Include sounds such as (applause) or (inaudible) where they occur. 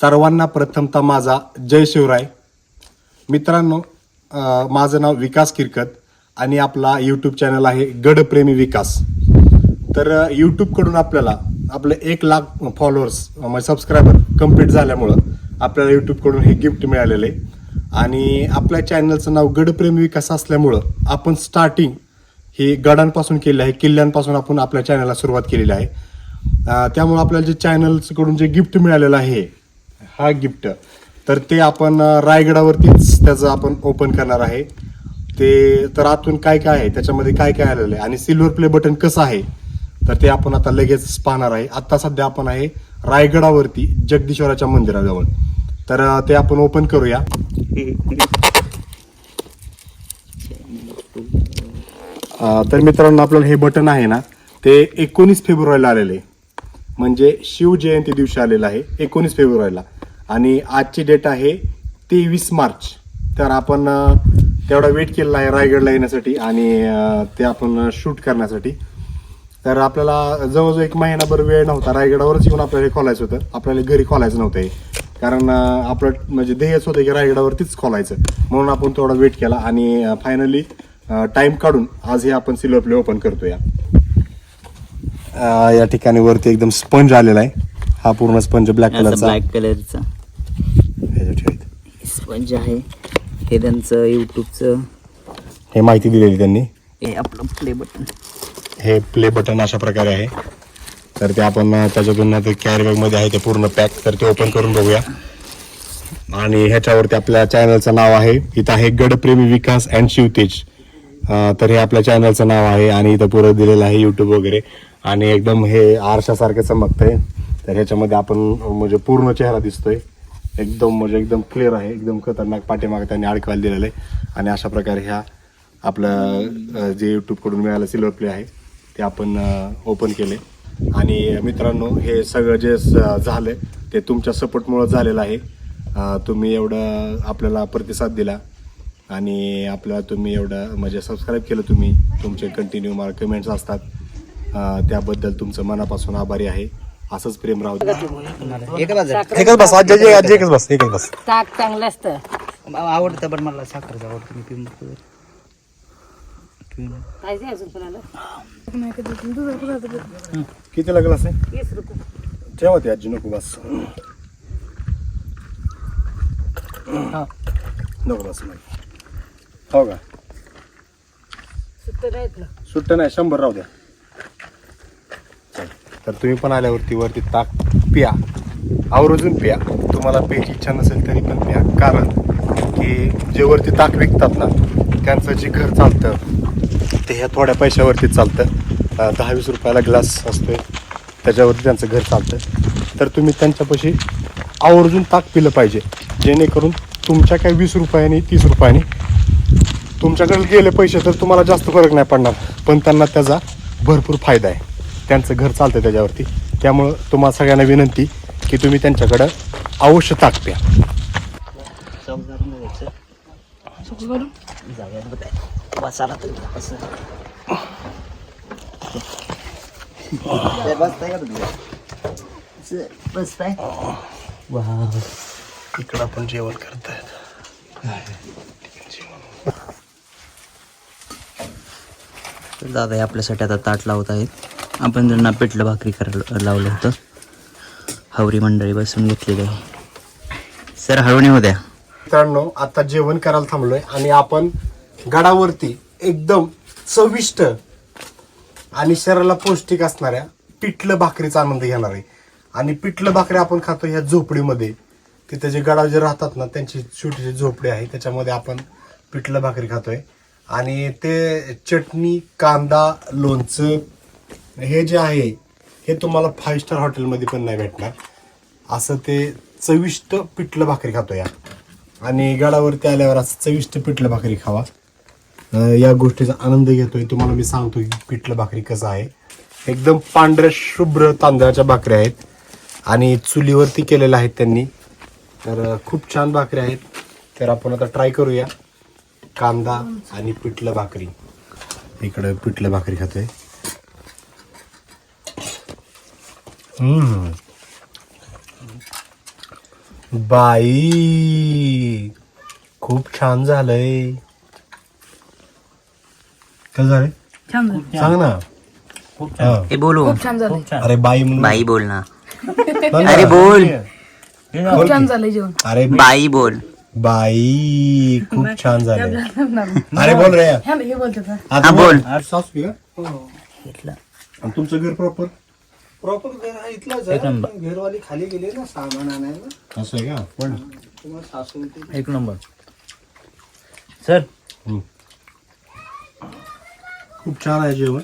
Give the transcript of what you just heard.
सर्वांना प्रथमतः माझा जय शिवराय. मित्रांनो माझं नाव विकास किरकत आणि आपला यूट्यूब चॅनल आहे गडप्रेमी विकास. तर यूट्यूबकडून आपल्याला आपले एक लाख फॉलोअर्स म्हणजे सबस्क्रायबर कंप्लीट झाल्यामुळं आपल्याला यूट्यूबकडून हे गिफ्ट मिळालेलं आहे. आणि आपल्या चॅनलचं नाव गडप्रेमी विकास असल्यामुळं आपण स्टार्टिंग ही गडांपासून केली आहे किल्ल्यांपासून आपण आपल्या चॅनलला सुरुवात केलेली आहे. त्यामुळं आपल्याला जे चॅनल्सकडून जे गिफ्ट मिळालेलं आहे हा गिफ्ट. तर ते आपण रायगडावरतीच त्याचं आपण ओपन करणार आहे. ते तर आतून काय काय आहे? त्याच्यामध्ये काय काय आलेलं आहे? आणि सिल्वर प्ले बटन कसं आहे? तर ते आपण आता लगेच पाहणार आहे. आता सध्या आपण आहे रायगडावरती जगदीश्वराच्या मंदिराजवळ. तर ते आपण ओपन करूया. तर मित्रांनो आपल्याला हे बटन आहे ना ते एकोणीस फेब्रुवारीला आलेले आहे. म्हणजे शिवजयंती दिवशी आलेलं आहे एकोणीस फेब्रुवारीला. आणि आजची डेट आहे तेवीस मार्च. तर आपण तेवढा वेट केलेला आहे रायगडला येण्यासाठी आणि ते आपण शूट करण्यासाठी. तर आपल्याला जवळजवळ एक महिनाभर वेळ नव्हता. रायगडावरच येऊन आपल्याला हे खोलायचं होतं. आपल्याला घरी खोलायचं नव्हतं कारण आपलं म्हणजे ध्येयच होतं की रायगडावरतीच खोलायचं. म्हणून आपण थोडा वेट केला आणि फायनली टाइम काढून आज हे आपण सिल्वर प्ले ओपन करतोय. अं, या ठिकाणी वरती एकदम स्पंज आलेला आहे. हा पूर्ण स्पंज ब्लॅक कलरचा ब्लॅक कलरचा ठेवायचं. स्पंज आहे हे त्यांचं युट्यूबचं हे माहिती दिलेली त्यांनी. हे आपलं प्ले बटन हे प्ले बटन अशा प्रकारे आहे. तर ते आपण त्याच्यातून ते कॅरी बॅगमध्ये आहे ते पूर्ण पॅक तर ते ओपन करून बघूया. आणि ह्याच्यावरती आपल्या चॅनलचं नाव आहे. इथं आहे गडप्रेमी विकास अँड शिवतेज. तर हे आपल्या चॅनलचं नाव आहे आणि इथं पुरं दिलेलं आहे युट्यूब वगैरे. आणि एकदम हे आरशासारखं चमकतंय. तर ह्याच्यामध्ये आपण म्हणजे पूर्ण चेहरा दिसतोय. एकदम म्हणजे एकदम क्लिअर आहे. एकदम खतरनाक पाठीमागे त्यांनी अडकवायला दिलेलं आहे. आणि अशा प्रकारे ह्या आपलं जे यूट्यूबकडून मिळालं सिल्वर प्ले आहे ते आपण ओपन केले. आणि मित्रांनो हे सगळं जे स- झालं ते तुमच्या सपोर्टमुळं झालेलं आहे. तुम्ही एवढं आपल्याला प्रतिसाद दिला. आणि आपल्याला तुम्ही एवढं म्हणजे सबस्क्राईब केलं तुम्ही. तुमचे कंटिन्यू मला कमेंट्स असतात. त्याबद्दल तुमचं मनापासून आभारी आहे. असंच प्रेम राहू दे. एकच बस आज आज एकच बस एकच बस. ताक चांगलं असतं. आवडतं पण मला साखरचं आवडतं मी पिऊन बघतो जरा. पिऊन. काय जे अजून कोणाला? किती लागला असे वीस रुपये. ठेवा ते आजी नको बस नको बस नाही हो का? सुट्ट नाहीत ना. सुट्ट नाही शंभर राहू द्या. तर तुम्ही पण आल्यावरती वरती ताक प्या. आवर्जून प्या. तुम्हाला प्यायची इच्छा नसेल तरी पण प्या. कारण की जे वरती ताक विकतात ना त्यांचं जे घर चालतं ते ह्या थोड्या पैशावरती चालतं. दहा वीस रुपयाला ग्लास असतोय. त्याच्यावरती त्यांचं घर चालतं. तर तुम्ही त्यांच्यापाशी आवर्जून ताक पिलं पाहिजे. जेणेकरून तुमच्या काही वीस रुपयाने तीस रुपयाने तुमच्याकडे गेले पैसे तर तुम्हाला जास्त फरक नाही पडणार. पण त्यांना त्याचा भरपूर फायदा आहे. त्यांचं घर चालतं त्याच्यावरती. त्यामुळं तुम्हाला सगळ्यांना विनंती की तुम्ही त्यांच्याकडं अवश्य ताक प्या. इकडं आपण जेवण करतायत. दादा हे आपल्यासाठी आता ताट लावत आहेत आपण त्यांना पिठलं भाकरी करायला लावलं होतं. हावरी मंडळी बसून घेतलेली आहे. सर हळूने होत्या मित्रांनो आता जेवण करायला थांबलोय आणि आपण गडावरती एकदम चविष्ट आणि शरीराला पौष्टिक असणाऱ्या पिठलं भाकरीचा आनंद घेणार आहे. आणि पिठलं भाकरी आपण खातो ह्या झोपडीमध्ये. तिथे जे गडावर जे राहतात ना त्यांची छोटीशी झोपडी आहे. त्याच्यामध्ये आपण पिठलं भाकरी खातोय. आणि ते चटणी कांदा लोणचं हे जे आहे हे तुम्हाला फाईव्ह स्टार हॉटेलमध्ये पण नाही भेटणार. असं ते चविष्ट पिठलं भाकरी खातो या. आणि गडावरती आल्यावर असं चविष्ट पिठलं भाकरी खावा. या गोष्टीचा आनंद घेतोय. तुम्हाला मी सांगतो की पिठलं भाकरी कसं आहे. एकदम पांढऱ्या शुभ्र तांदळाच्या भाकऱ्या आहेत. आणि चुलीवरती केलेल्या आहेत त्यांनी. तर खूप छान भाकरी आहेत. तर आपण आता ट्राय करूया. कांदा आणि पिठलं भाकरी. इकडं पिठलं भाकरी खातोय. बाई खूप छान झालंय. कसं झालंय? सांग ना. हा. ए बोलू. खूप छान झालं अरे बाई म्हणून. बाई बोल ना. (laughs) अरे बोल. खूप छान झालं जेवण. अरे बाई बोल. बाई खूप छान झालंय. अरे बोल रे हे बोलतात ना. हा बोल. सॉस पी का आणि तुमचं घर प्रॉपर प्रॉपर घर हा इथलाच आहे पण घरवाली खाली गेली ना सामान आणायला. असं आहे का? पण. तुम्हाला सासू ते. एक नंबर. सर. खूप छान आहे जेवण.